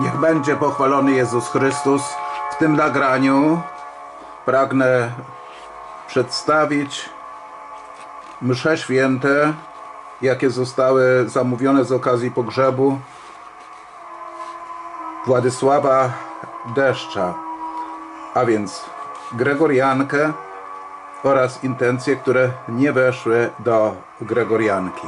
Niech będzie pochwalony Jezus Chrystus. W tym nagraniu pragnę przedstawić msze święte, jakie zostały zamówione z okazji pogrzebu Władysława Deszcza, a więc Gregoriankę oraz intencje, które nie weszły do Gregorianki.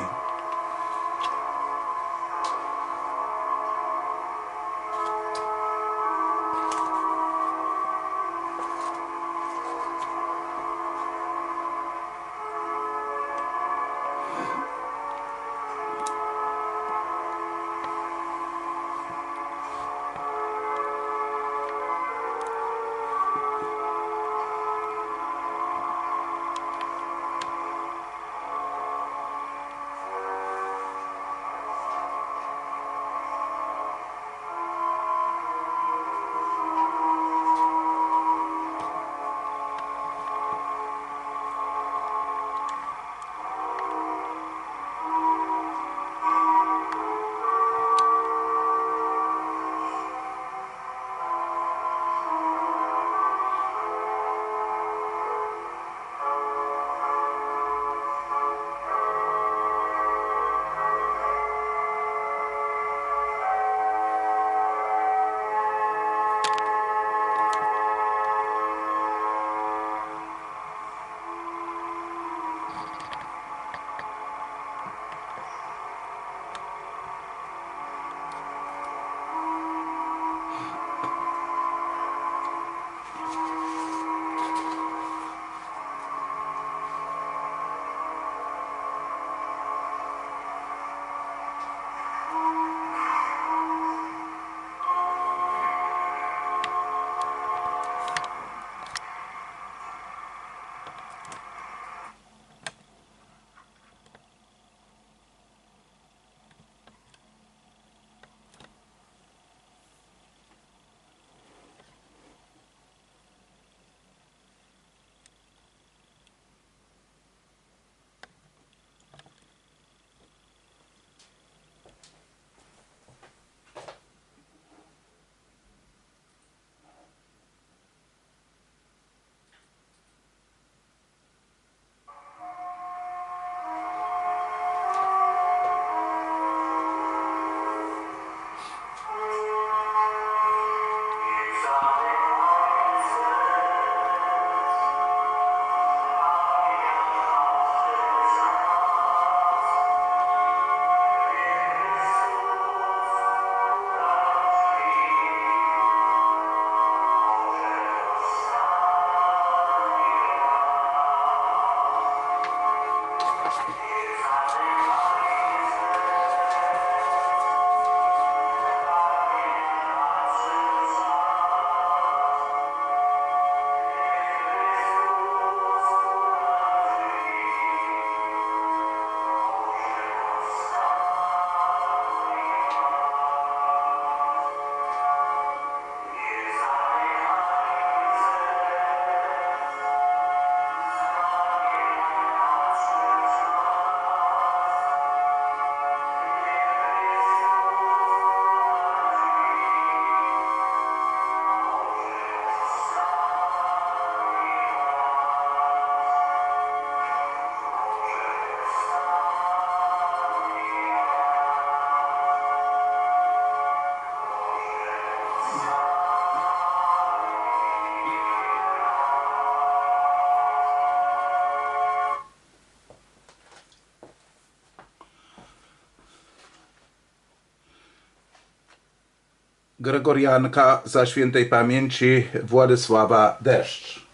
Gregorianka za świętej pamięci Władysława Deszcz.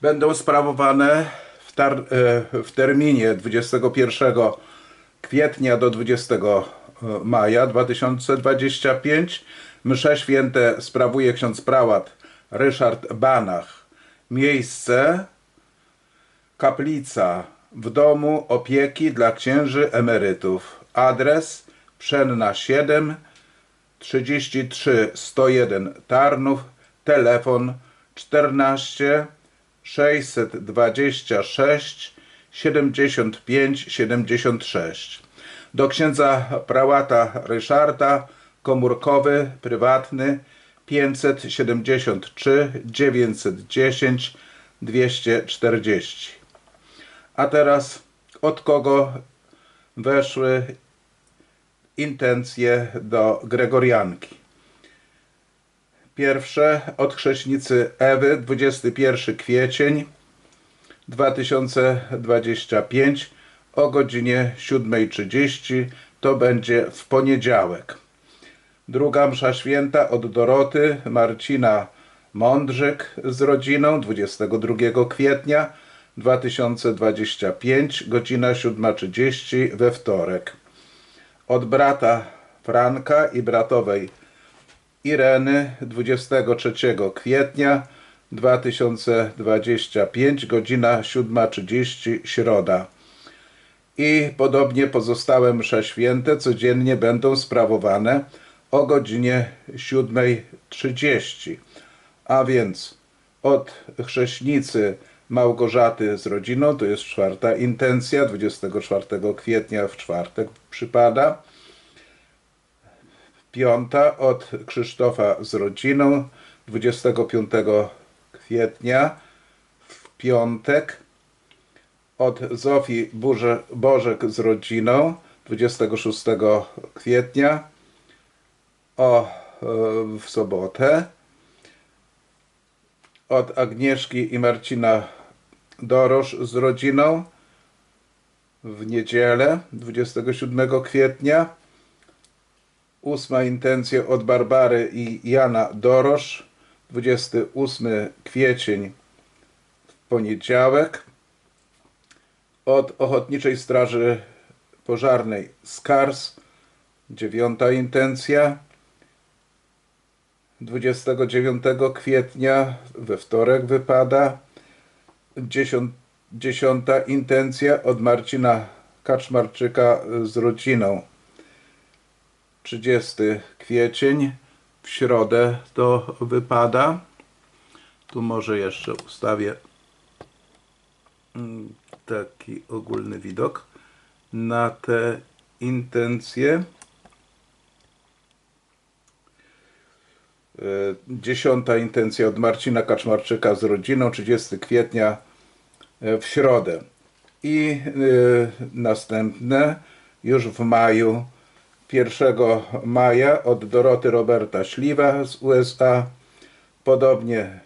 Będą sprawowane w, e, w terminie 21 kwietnia do 20 maja 2025. Msze święte sprawuje ksiądz prałat Ryszard Banach. Miejsce Kaplica w domu opieki dla księży emerytów. Adres Pszenna 7 33 101 Tarnów. Telefon 14 626 7576. Do księdza prałata Ryszarda komórkowy, prywatny 573 910 240. A teraz od kogo weszły intencje do Gregorianki? Pierwsze od chrześnicy Ewy, 21 kwiecień 2025 o godzinie 7.30. To będzie w poniedziałek. Druga msza święta od Doroty Marcina Mądrzyk z rodziną 22 kwietnia 2025, godzina 7.30 we wtorek. Od brata Franka i bratowej Ireny 23 kwietnia 2025, godzina 7.30 środa. I podobnie pozostałe msze święte codziennie będą sprawowane o godzinie 7.30. A więc od chrześnicy Małgorzaty z rodziną, to jest czwarta intencja, 24 kwietnia w czwartek przypada. Piąta od Krzysztofa z rodziną, 25 kwietnia w piątek. Od Zofii Burze, Bożek z rodziną, 26 kwietnia o, e, w sobotę. Od Agnieszki i Marcina Dorosz z rodziną w niedzielę 27 kwietnia. Ósma intencja od Barbary i Jana Dorosz 28 kwiecień w poniedziałek. Od Ochotniczej Straży Pożarnej Skars dziewiąta intencja 29 kwietnia we wtorek wypada. Dziesiąt, dziesiąta intencja od Marcina Kaczmarczyka z rodziną. 30 kwiecień w środę to wypada. Tu może jeszcze ustawię mm, taki ogólny widok na te intencje. Dziesiąta intencja od Marcina Kaczmarczyka z rodziną, 30 kwietnia e, w środę. I e, następne już w maju, 1 maja od Doroty Roberta Śliwa z USA. Podobnie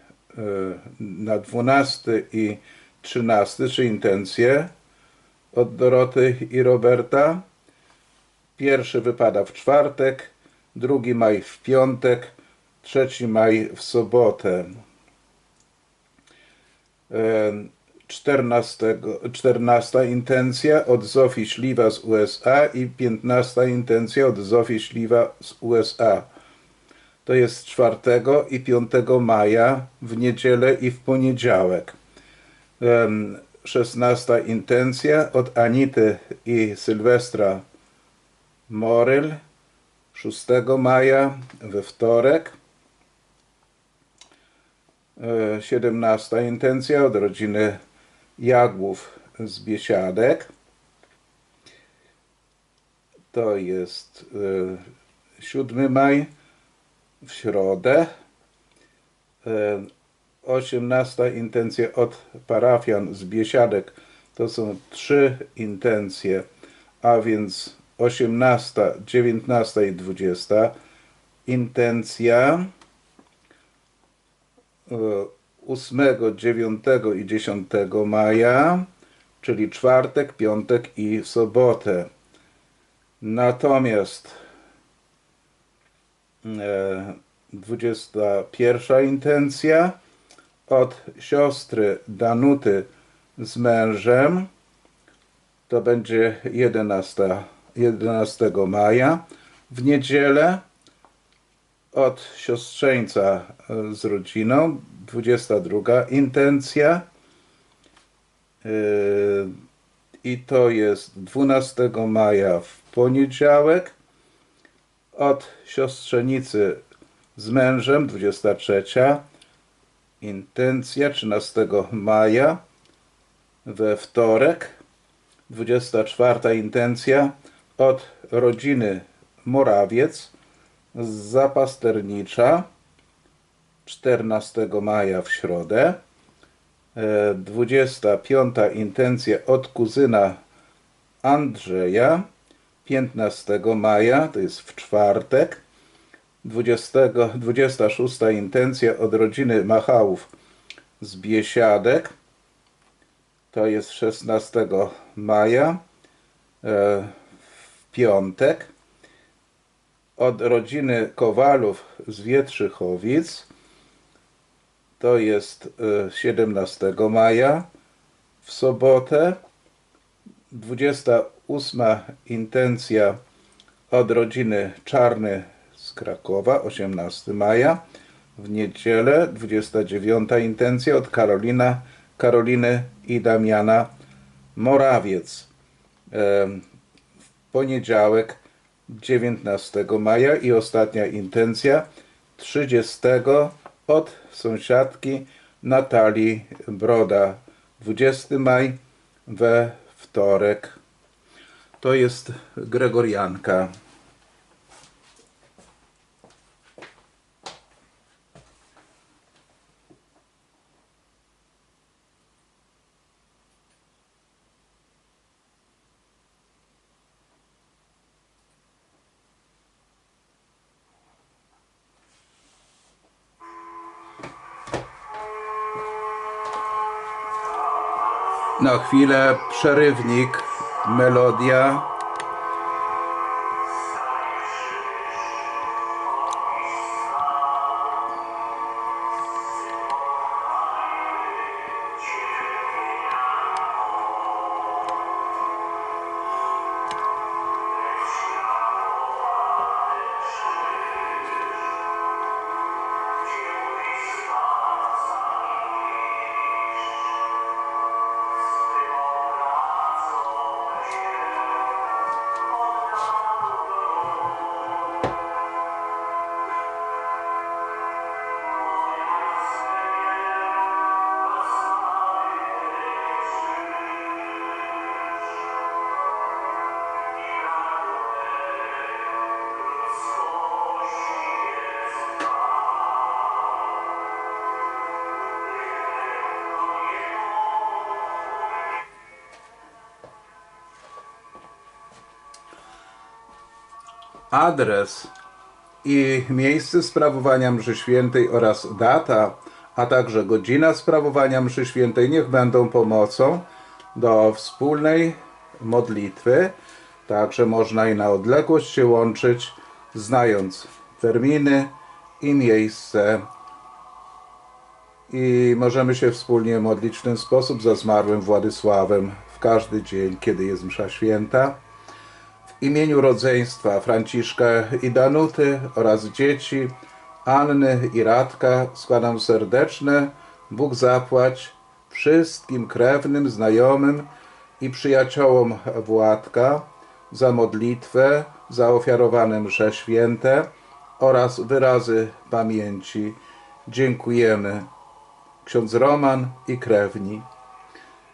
na 12 i 13, czy intencje od Doroty i Roberta. Pierwszy wypada w czwartek, drugi maj w piątek, 3 maj w sobotę. 14, 14 intencja od Zofii Śliwa z USA i 15 intencja od Zofii Śliwa z USA. To jest 4 i 5 maja w niedzielę i w poniedziałek. 16 intencja od Anity i Sylwestra Moryl 6 maja we wtorek. 17 intencja od rodziny Jagłów z Biesiadek. To jest 7 maj w środę. 18 intencja od parafian z Biesiadek. To są trzy intencje, a więc 18, 19 i 20. Intencja 8, 9 i 10 maja, czyli czwartek, piątek i sobotę. Natomiast 21 intencja od siostry Danuty z mężem to będzie 11, 11 maja w niedzielę od siostrzeńca z rodziną 22 intencja yy, i to jest 12 maja w poniedziałek od siostrzenicy z mężem 23 intencja 13 maja we wtorek 24 intencja od rodziny Morawiec z Zapasternicza 14 maja w środę. E, 25 intencja od kuzyna Andrzeja 15 maja, to jest w czwartek. 20, 26 intencja od rodziny Machałów z Biesiadek, to jest 16 maja, e, w piątek. Od rodziny Kowalów z Wietrzychowic, to jest e, 17 maja, w sobotę. 28 intencja od rodziny Czarny z Krakowa, 18 maja. W niedzielę 29 intencja od Karolina, Karoliny i Damiana Morawiec. Em, W poniedziałek 19 maja i ostatnia intencja 30 od sąsiadki Natalii Broda. 20 maj we wtorek. To jest Gregorianka. Chwilę przerywnik, melodia. Adres i miejsce sprawowania mszy świętej oraz data, a także godzina sprawowania mszy świętej niech będą pomocą do wspólnej modlitwy. Także można i na odległość się łączyć, znając terminy i miejsce. I możemy się wspólnie modlić w ten sposób za zmarłym Władysławem w każdy dzień, kiedy jest msza święta. W imieniu rodzeństwa Franciszka i Danuty oraz dzieci Anny i Radka składam serdeczne Bóg zapłać wszystkim krewnym, znajomym i przyjaciołom Władka za modlitwę, za ofiarowane msze święte oraz wyrazy pamięci. Dziękujemy. Ksiądz Roman i krewni.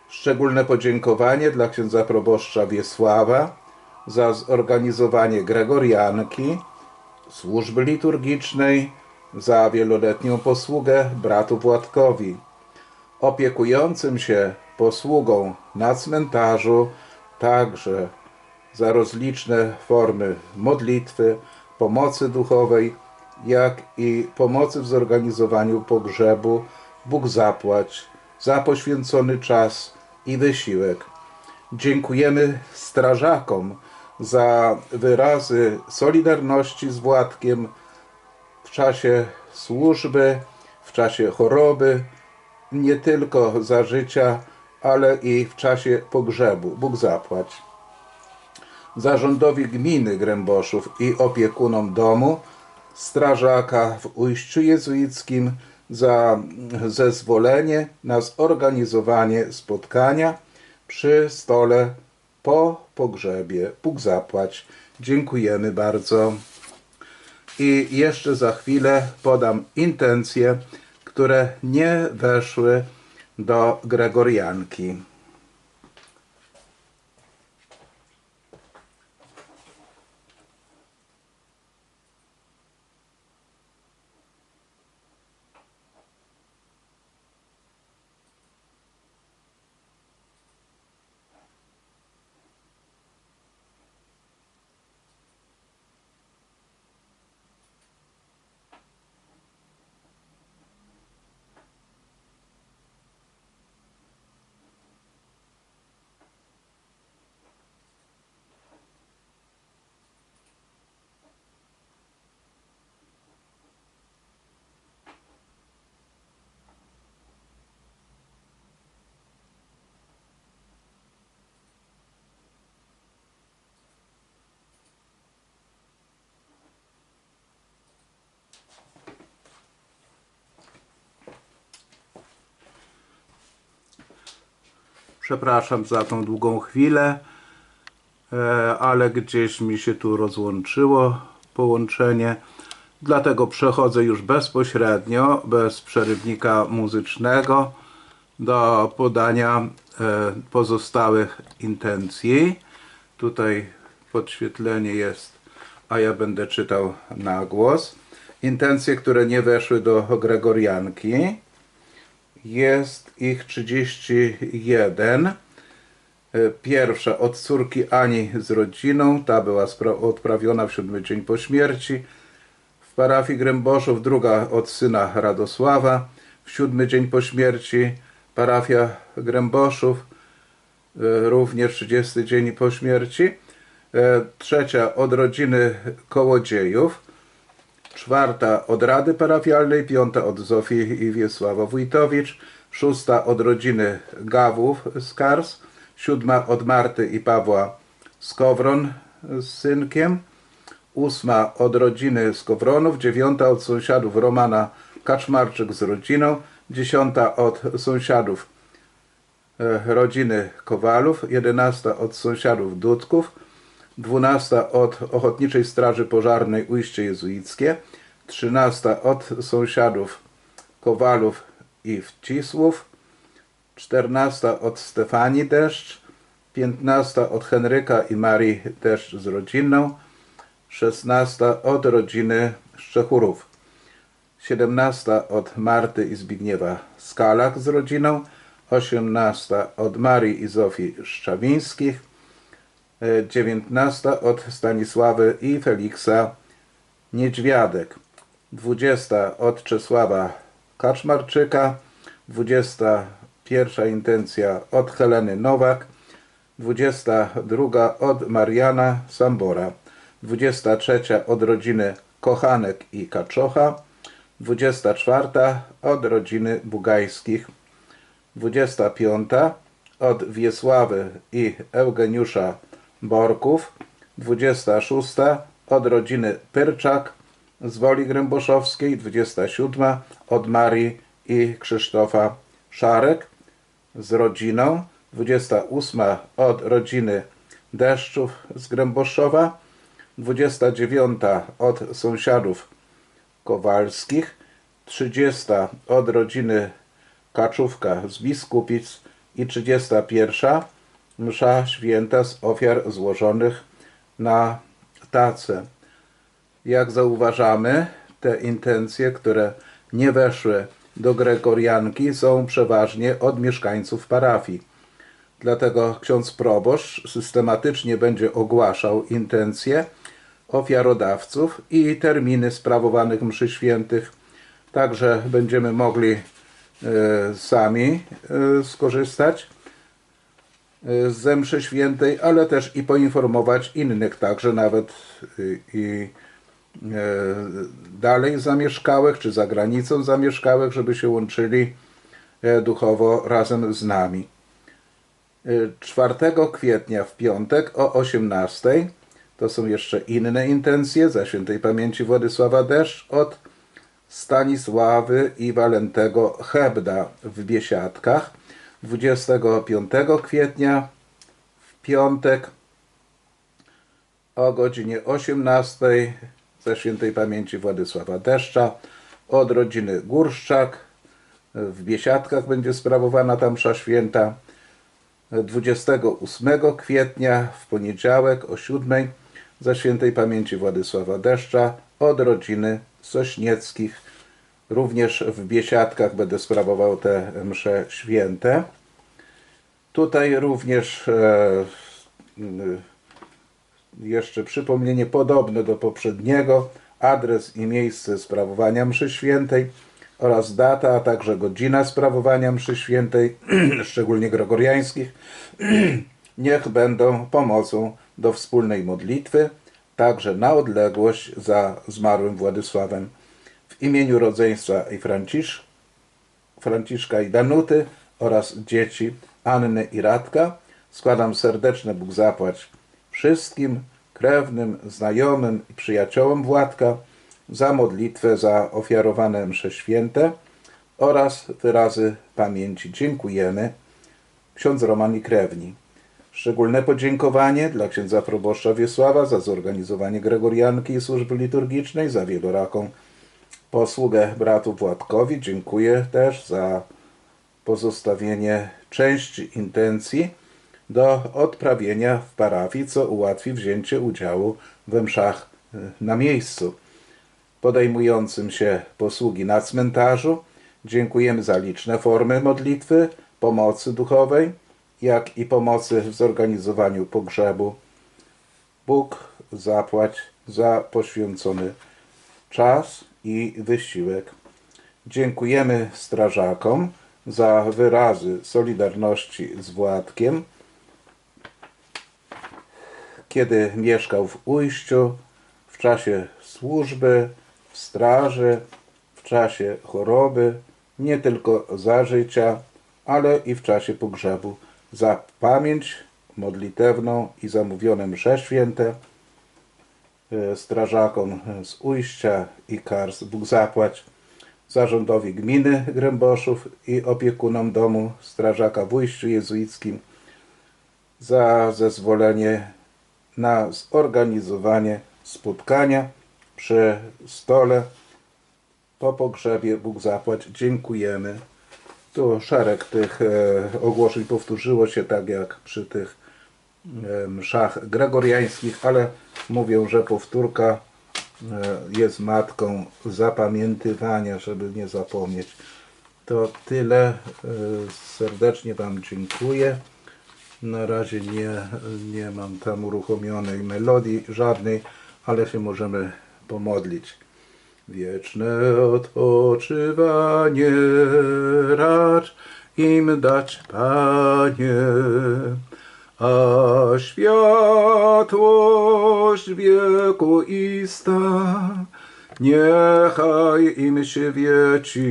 Szczególne podziękowanie dla księdza proboszcza Wiesława za zorganizowanie Gregorianki, służby liturgicznej, za wieloletnią posługę bratu Władkowi, opiekującym się posługą na cmentarzu, także za rozliczne formy modlitwy, pomocy duchowej, jak i pomocy w zorganizowaniu pogrzebu. Bóg zapłać za poświęcony czas i wysiłek. Dziękujemy strażakom za wyrazy solidarności z Władkiem w czasie służby, w czasie choroby, nie tylko za życia, ale i w czasie pogrzebu. Bóg zapłać. Zarządowi gminy Gręboszów i opiekunom domu, strażaka w ujściu jezuickim za zezwolenie na zorganizowanie spotkania przy stole po pogrzebie. Bóg zapłać. Dziękujemy bardzo. I jeszcze za chwilę podam intencje, które nie weszły do Gregorianki. Przepraszam za tą długą chwilę, e, ale gdzieś mi się tu rozłączyło połączenie. Dlatego przechodzę już bezpośrednio, bez przerywnika muzycznego, do podania e, pozostałych intencji. Tutaj podświetlenie jest, a ja będę czytał na głos. Intencje, które nie weszły do Gregorianki. Jest ich 31. E, Pierwsza od córki Ani z rodziną, ta była odprawiona w siódmy dzień po śmierci. W parafii Gręboszów druga od syna Radosława, w siódmy dzień po śmierci. Parafia Gręboszów, e, również 30 dzień po śmierci. E, Trzecia od rodziny Kołodziejów. Czwarta od Rady Parafialnej, piąta od Zofii i Wiesława Wójtowicz, szósta od rodziny Gawów z Kars, siódma od Marty i Pawła Skowron z synkiem, ósma od rodziny Skowronów, dziewiąta od sąsiadów Romana Kaczmarczyk z rodziną, dziesiąta od sąsiadów e, rodziny Kowalów, jedenasta od sąsiadów Dudków, 12 od Ochotniczej Straży Pożarnej Ujście Jezuickie, 13 od sąsiadów Kowalów i Wcisłów, 14 od Stefanii Deszcz, 15 od Henryka i Marii Deszcz z rodziną, 16 od rodziny Szczechurów, 17 od Marty i Zbigniewa Skalak z rodziną, 18 od Marii i Zofii Szczawińskich, 19 od Stanisławy i Feliksa Niedźwiadek, 20 od Czesława Kaczmarczyka, 21 intencja od Heleny Nowak, 22 od Mariana Sambora, 23 od rodziny Kochanek i Kaczocha, 24 od rodziny Bugajskich, 25 od Wiesławy i Eugeniusza Borków, 26 od rodziny Pyrczak z Woli Gręboszowskiej, 27 od Marii i Krzysztofa Szarek z rodziną, 28 od rodziny Deszczów z Gręboszowa, 29 od sąsiadów Kowalskich, 30 od rodziny Kaczówka z Biskupic i 31 msza święta z ofiar złożonych na tacę. Jak zauważamy, te intencje, które nie weszły do Gregorianki, są przeważnie od mieszkańców parafii. Dlatego ksiądz proboszcz systematycznie będzie ogłaszał intencje ofiarodawców i terminy sprawowanych mszy świętych. Także będziemy mogli e, sami e, skorzystać e, z mszy świętej, ale też i poinformować innych, także nawet i dalej zamieszkałych, czy za granicą zamieszkałych, żeby się łączyli e, duchowo razem z nami. E, 4 kwietnia w piątek o 18 to są jeszcze inne intencje za świętej pamięci Władysława Deszcz od Stanisławy i Walentego Hebda w Biesiadkach. 25 kwietnia w piątek o godzinie 18 ze świętej pamięci Władysława Deszcza od rodziny Górszczak w Biesiadkach będzie sprawowana tam msza święta. 28 kwietnia w poniedziałek o 7 za świętej pamięci Władysława Deszcza od rodziny Sośnieckich. Również w Biesiadkach będę sprawował te msze święte. Tutaj również e, jeszcze przypomnienie podobne do poprzedniego, adres i miejsce sprawowania mszy świętej oraz data, a także godzina sprawowania mszy świętej, szczególnie gregoriańskich, niech będą pomocą do wspólnej modlitwy, także na odległość za zmarłym Władysławem. W imieniu rodzeństwa i Francisz, Franciszka i Danuty oraz dzieci Anny i Radka składam serdeczne Bóg zapłać wszystkim krewnym, znajomym i przyjaciołom Władka za modlitwę za ofiarowane msze święte oraz wyrazy pamięci. Dziękujemy ksiądz Roman i krewni. Szczególne podziękowanie dla księdza proboszcza Wiesława za zorganizowanie gregorianki i służby liturgicznej, za wieloraką posługę bratu Władkowi. Dziękuję też za pozostawienie części intencji do odprawienia w parafii, co ułatwi wzięcie udziału we mszach y, na miejscu. Podejmującym się posługi na cmentarzu dziękujemy za liczne formy modlitwy, pomocy duchowej, jak i pomocy w zorganizowaniu pogrzebu. Bóg zapłać za poświęcony czas i wysiłek. Dziękujemy strażakom za wyrazy solidarności z Władkiem, kiedy mieszkał w Ujściu, w czasie służby, w straży, w czasie choroby, nie tylko za życia, ale i w czasie pogrzebu, za pamięć modlitewną i zamówione msze święte, e, strażakom z Ujścia i Kars Bóg zapłać, zarządowi gminy Gręboszów i opiekunom domu strażaka w Ujściu jezuickim. Za zezwolenie na zorganizowanie spotkania przy stole po pogrzebie Bóg zapłać. Dziękujemy. Tu szereg tych e, ogłoszeń powtórzyło się tak jak przy tych e, mszach gregoriańskich, ale mówią, że powtórka e, jest matką zapamiętywania, żeby nie zapomnieć. To tyle. E, Serdecznie Wam dziękuję. Na razie nie, nie mam tam uruchomionej melodii żadnej, ale się możemy pomodlić. Wieczne odpoczywanie racz im dać, Panie, a światłość wieku ista niechaj im świeci,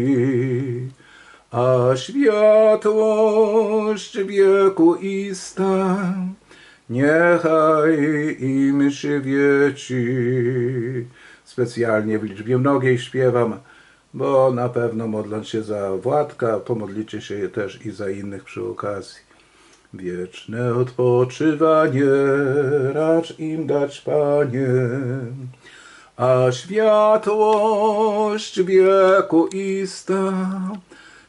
a światłość wieku ista niechaj im świeci. Specjalnie w liczbie mnogiej śpiewam, bo na pewno modląc się za Władka, pomodlicie się też i za innych przy okazji. Wieczne odpoczywanie racz im dać, Panie, a światłość wieku ista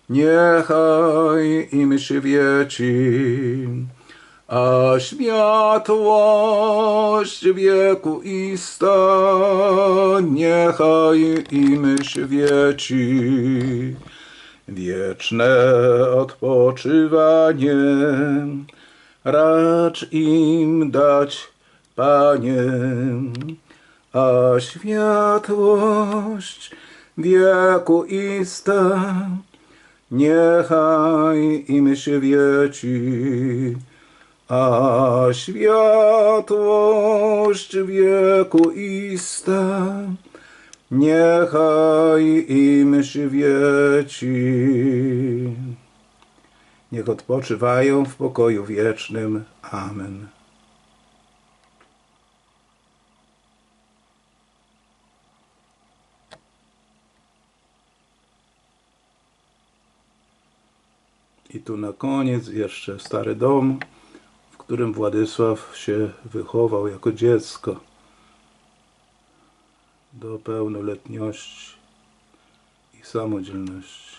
niechaj im świeci, a światłość wieku ista niechaj im świeci. Wieczne odpoczywanie racz im dać, Panie, a światłość wieku ista niechaj im świeci, a światłość wieku ista niechaj im świeci. Niech odpoczywają w pokoju wiecznym. Amen. I tu na koniec jeszcze stary dom, w którym Władysław się wychował jako dziecko do pełnoletności i samodzielności.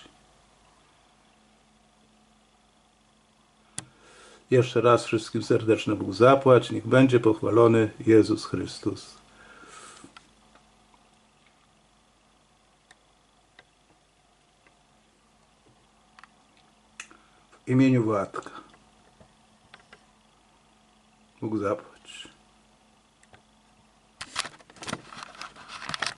Jeszcze raz wszystkim serdeczny Bóg zapłać. Niech będzie pochwalony Jezus Chrystus. W imieniu Władka. Bóg zapłać.